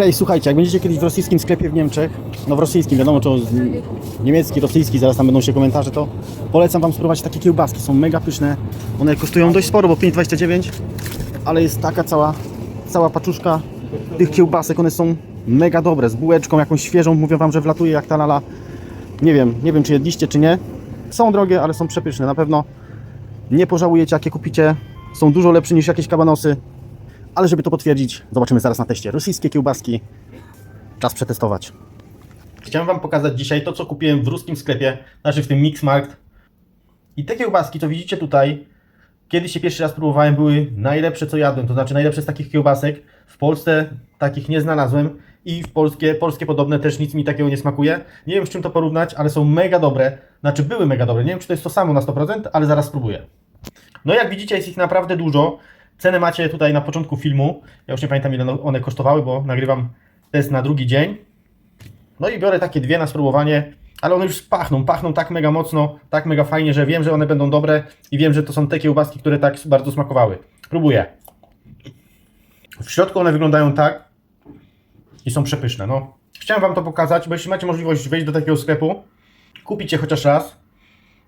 Cześć, słuchajcie, jak będziecie kiedyś w rosyjskim sklepie w Niemczech, no w rosyjskim, wiadomo, czy niemiecki, rosyjski, zaraz tam będą się komentarze, to polecam Wam spróbować takie kiełbaski, są mega pyszne, one kosztują dość sporo, bo 5,29, ale jest taka cała, cała paczuszka tych kiełbasek, one są mega dobre, z bułeczką jakąś świeżą, mówię Wam, że wlatuje jak ta lala, nie wiem, nie wiem czy jedliście czy nie, są drogie, ale są przepyszne, na pewno nie pożałujecie jakie kupicie, są dużo lepsze niż jakieś kabanosy, ale żeby to potwierdzić, zobaczymy zaraz na teście. Rosyjskie kiełbaski. Czas przetestować. Chciałem Wam pokazać dzisiaj to, co kupiłem w ruskim sklepie, znaczy w tym Mixmarkt. I te kiełbaski, co widzicie tutaj, kiedy się pierwszy raz próbowałem, były najlepsze, co jadłem. To znaczy najlepsze z takich kiełbasek. W Polsce takich nie znalazłem. I w polskie, polskie podobne też nic mi takiego nie smakuje. Nie wiem z czym to porównać, ale są mega dobre. Znaczy były mega dobre. Nie wiem czy to jest to samo na 100%, ale zaraz spróbuję. No jak widzicie jest ich naprawdę dużo. Cenę macie tutaj na początku filmu. Ja już nie pamiętam ile one kosztowały, bo nagrywam test na drugi dzień. No i biorę takie dwie na spróbowanie, ale one już pachną, pachną tak mega mocno, tak mega fajnie, że wiem, że one będą dobre i wiem, że to są te kiełbaski, które tak bardzo smakowały. Próbuję. W środku one wyglądają tak i są przepyszne. No, chciałem Wam to pokazać, bo jeśli macie możliwość wejść do takiego sklepu, kupić je chociaż raz,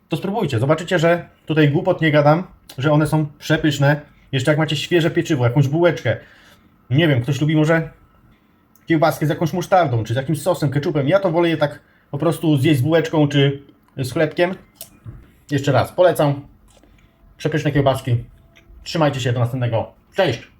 to spróbujcie. Zobaczycie, że tutaj głupot nie gadam, że one są przepyszne. Jeszcze jak macie świeże pieczywo, jakąś bułeczkę. Nie wiem, ktoś lubi może kiełbaskę z jakąś musztardą, czy z jakimś sosem, ketchupem. Ja to wolę je tak po prostu zjeść z bułeczką, czy z chlebkiem. Jeszcze raz, polecam. Przepyszne kiełbaski. Trzymajcie się do następnego. Cześć!